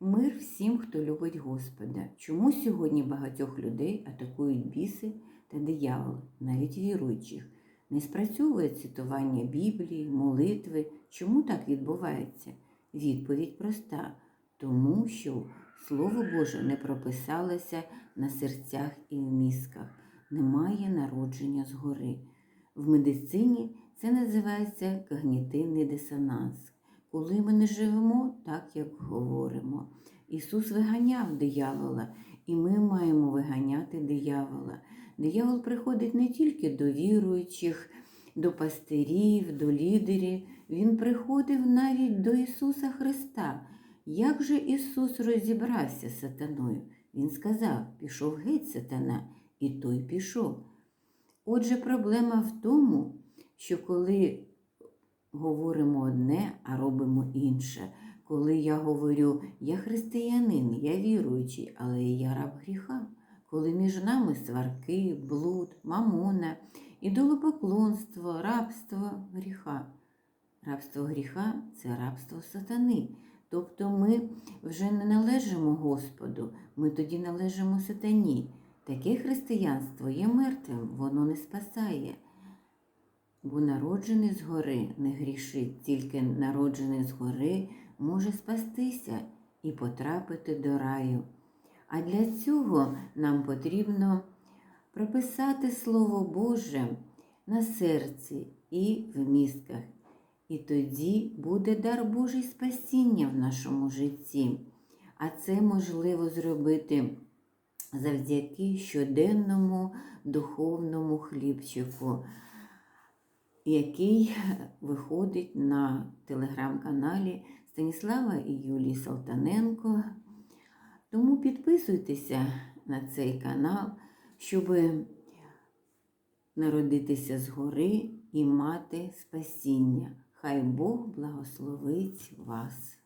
Мир всім, хто любить Господа. Чому сьогодні багатьох людей атакують біси та диявол, навіть віруючих? Не спрацьовує цитування Біблії, молитви. Чому так відбувається? Відповідь проста: тому що Слово Боже не прописалося на серцях і в мізках, немає народження згори. В медицині це називається когнітивний дисонанс. Коли ми не живемо так, як говоримо. Ісус виганяв диявола, і ми маємо виганяти диявола. Диявол приходить не тільки до віруючих, до пастирів, до лідерів. Він приходив навіть до Ісуса Христа. Як же Ісус розібрався з сатаною? Він сказав: пішов геть сатана, і той пішов. Отже, проблема в тому, що коли говоримо одне, а робимо інше. Коли я говорю, я християнин, я віруючий, але я раб гріха. Коли між нами сварки, блуд, мамона, ідолопоклонство, рабство гріха. Рабство гріха це рабство сатани. Тобто ми вже не належимо Господу, ми тоді належимо сатані. Таке християнство є мертвим, воно не спасає. Бо народжений згори не грішить, тільки народжений згори може спастися і потрапити до раю. А для цього нам потрібно прописати Слово Боже на серці і в мізках. І тоді буде дар Божий спасіння в нашому житті. А це можливо зробити завдяки щоденному духовному хлібчику який виходить на телеграм-каналі Станіслава і Юлії Салтаненко. Тому підписуйтеся на цей канал, щоб народитися згори і мати спасіння. Хай Бог благословить вас.